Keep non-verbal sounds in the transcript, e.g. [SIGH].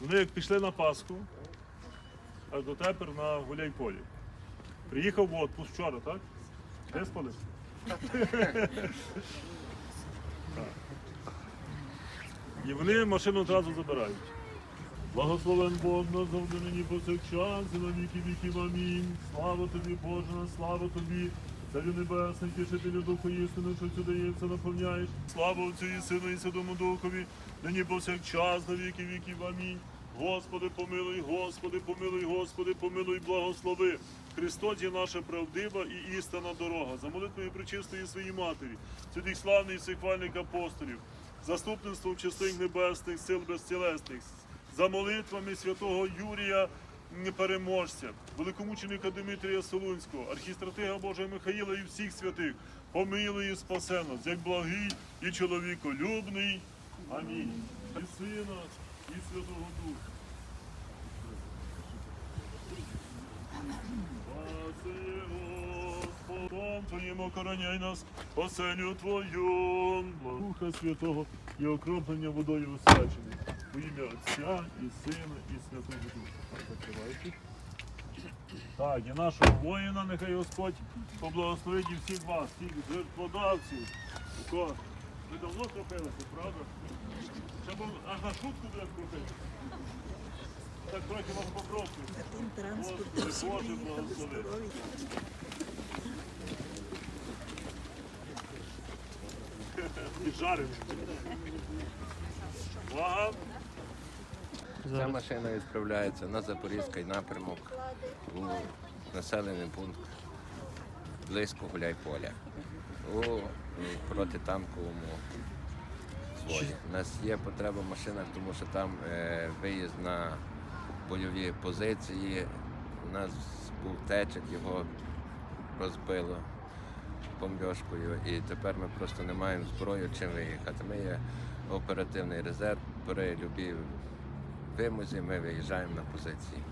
Вони як пішли на Пасху, аж дотепер на Гуляйполі. Приїхав в отпуск вчора, так? Виспались? Так. [LAUGHS] І вони машину одразу забирають. Благословен Бог назавжди нині повсякчас і на віки віків. Амінь. Слава тобі, Боже, слава тобі. Царю Небесний, тішителю Духу істини, що сюди дається, наповняєш. Слава Отцю і Сину і Святому Духові, нині повсякчас, на віки віків. Амінь. Господи, помилуй, Господи, помилуй, Господи, помилуй, благослови. Христос є наша правдива і істинна дорога. За молитвою причистої своїй матері, святих славних всіх хвальних апостолів, заступництвом чистих небесних сил безцілесних, за молитвами святого Юрія Переможця, великомученика Дмитрія Солунського, архістратига Божого Михаїла і всіх святих, помилуй і спасе нас, як благий і чоловіколюбний. Амінь. І Сина, і Святого Духа. Твоїм охороняй нас, оселю Твою, Духа Святого і окроплення водою освячений. У ім'я Отця і Сина, і Святого Духа. Так, закривайте. Так, і нашого воїна, нехай Господь поблагословить і всіх вас, всіх жертводавців. Ви давно кропилися, правда? Ще аж на шутку буде кропити. Так трохи транспортом Господи, Боже, благослови. Здорові. І жаримо. Увага! Ця машина відправляється на Запорізький напрямок у населений пункт близько Гуляйполя у протитанковому зводі. У нас є потреба в машинах, тому що там е, виїзд на бойові позиції. У нас був течик, його розбило бомбьошкою, і тепер ми просто не маємо зброю чим виїхати. Ми є оперативний резерв при любій вимозі, ми виїжджаємо на позиції.